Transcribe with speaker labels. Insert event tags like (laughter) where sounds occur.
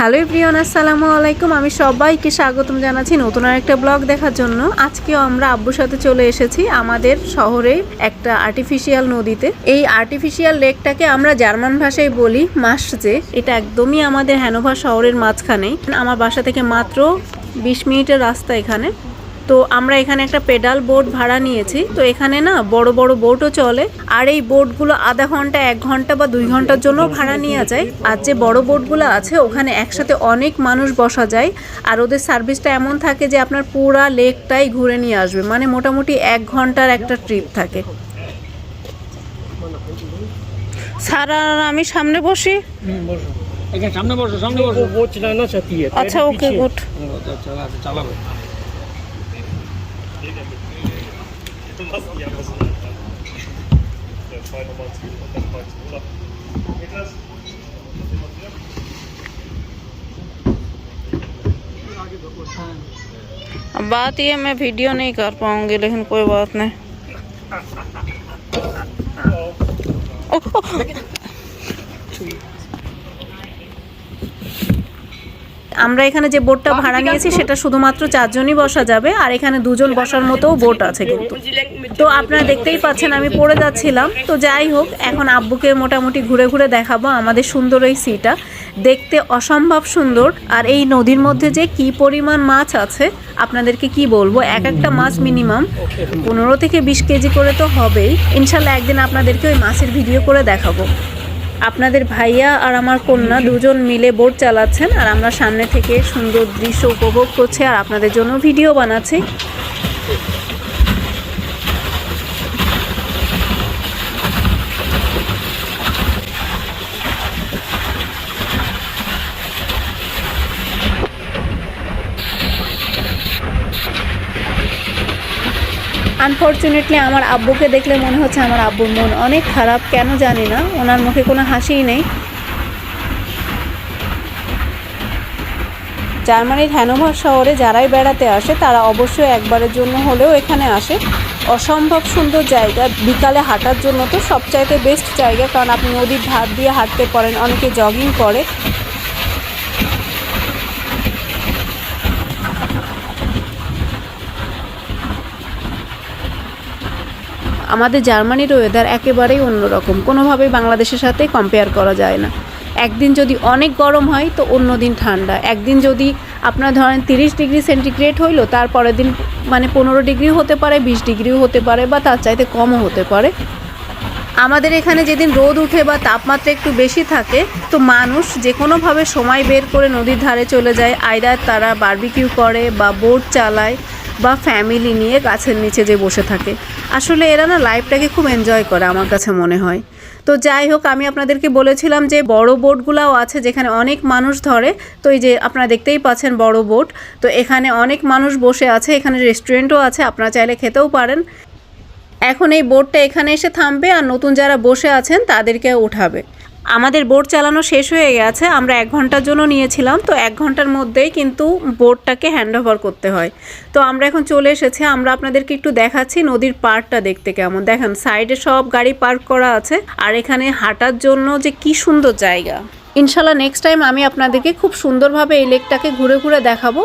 Speaker 1: Hello প্রিয়ন আসসালামু আলাইকুম। আমি সবাইকে স্বাগতম জানাচ্ছি নতুন আর একটা ব্লগ দেখার জন্য। আজকেও আমরা আব্বুর সাথে চলে এসেছি আমাদের শহরে একটা আর্টিফিশিয়াল নদীতে। এই আর্টিফিশিয়াল লেকটাকে আমরা জার্মান ভাষায় বলি মাসজে। এটা একদমই আমাদের হ্যানোভার শহরের মাঝখানেই। আমার বাসা থেকে মাত্র বিশ মিনিটের রাস্তা এখানে। তো আমরা এখানে একটা পেডাল বোট ভাড়া নিয়েছি। তো এখানে না বড় বড় বোটও চলে। আর এই বোটগুলো আধা ঘণ্টা এক ঘণ্টা বা দুই ঘণ্টার জন্য ভাড়া নেওয়া যায়। আর যে বড় বোটগুলো আছে ওখানে একসাথে অনেক মানুষ বসা যায়। আর ওদের সার্ভিসটা এমন থাকে যে আপনার পুরা লেকটাই ঘুরে নিয়ে আসবে। মানে মোটামুটি এক ঘণ্টার একটা ট্রিপ থাকে। সারা আমি সামনে বসি?
Speaker 2: হুম, বসো। এখানে সামনে বসো
Speaker 1: बात ये मैं वीडियो नहीं कर पाऊँगी लेकिन कोई बात नहीं। (laughs) আমরা এখানে যে বোটটা ভাড়া নিয়েছি সেটা শুধুমাত্র চারজনই বসা যাবে আর এখানে দুজন বসার মতোও বোট আছে কিন্তু। তো আপনারা দেখতেই পাচ্ছেন আমি পড়ে যাচ্ছিলাম। তো যাই হোক এখন আব্বুকে মোটামুটি ঘুরে ঘুরে দেখাবো আমাদের সুন্দর এই সিটা। দেখতে অসম্ভব সুন্দর আর এই নদীর মধ্যে যে কি পরিমাণ মাছ আছে আপনাদেরকে কি বলব? এক একটা মাছ মিনিমাম। পনেরো থেকে বিশ কেজি করে তো হবেই। ইনশাল্লাহ একদিন আপনাদেরকে ওই মাছের ভিডিও করে দেখাবো। আপনাদের ভাইয়া আর আমার কন্যা দুজন মিলে বোট চালাচ্ছেন আর আমরা সামনে থেকে সুন্দর দৃশ্য উপভোগ করছি আর আপনাদের জন্য ভিডিও বানাচ্ছি। আনফর্চুনেটলি আমার আব্বুকে দেখলে মনে হচ্ছে আমার আব্বুর মন অনেক খারাপ, কেন জানি না। ওনার মুখে কোনো হাসিই নেই। জার্মানির হ্যানোভার শহরে যারাই বেড়াতে আসে, তারা অবশ্যই একবারের জন্য হলেও এখানে আসে। অসম্ভব সুন্দর জায়গা, বিকালে হাঁটার জন্য তো সবচাইতে বেস্ট জায়গা, কারণ আপনি নদীর ধার দিয়ে হাঁটতে পারেন, অনেকে জগিং করে। আমাদের জার্মানির ওয়েদার একেবারেই অন্যরকম। কোনোভাবেই বাংলাদেশের সাথে কম্পেয়ার করা যায় না। একদিন যদি অনেক গরম হয়, তো অন্য দিন ঠান্ডা। একদিন যদি আপনার ধরেন তিরিশ ডিগ্রি সেন্টিগ্রেড হইল তারপরের দিন মানে পনেরো ডিগ্রি হতে পারে, বিশ ডিগ্রিও হতে পারে, বা তার চাইতে কমও হতে পারে। আমাদের এখানে যেদিন রোদ উঠে বা তাপমাত্রা একটু বেশি থাকে, তো মানুষ যে কোনোভাবে সময় বের করে নদীর ধারে চলে যায়। আইদার তারা বারবিকিউ করে বা বোট চালায়। বা ফ্যামিলি নিয়ে গাছের নিচে যে বসে থাকে। আসলে এরা না লাইফটাকে খুব এনজয় করে আমার কাছে মনে হয়। তো যাই হোক, আমি আপনাদেরকে বলেছিলাম যে বড় বোটগুলাও আছে যেখানে অনেক মানুষ ধরে। তো এই যে আপনারা দেখতেই পাচ্ছেন বড় বোট। তো এখানে অনেক মানুষ বসে আছে, এখানে রেস্টুরেন্টও আছে, আপনারা চাইলে খেতেও পারেন। এখন এই বোটটা এখানে এসে থামবে আর নতুন যারা বসে আছেন তাদেরকে উঠাবে। আমাদের বোট চালানো শেষ হয়ে গেছে, আমরা এক ঘণ্টার জন্য নিয়েছিলাম, তো এক ঘণ্টার মধ্যেই কিন্তু বোটটাকে হ্যান্ড ওভার করতে হয়। তো আমরা এখন চলে এসেছি, আমরা আপনাদেরকে একটু দেখাচ্ছি নদীর পাড়টা দেখতে কেমন। দেখেন, সাইডে সব গাড়ি পার্ক করা আছে, আর এখানে হাঁটার জন্য যে কি সুন্দর জায়গা। ইনশাল্লাহ নেক্সট টাইম আমি আপনাদেরকে খুব সুন্দরভাবে এই লেকটাকে ঘুরে ঘুরে দেখাবো।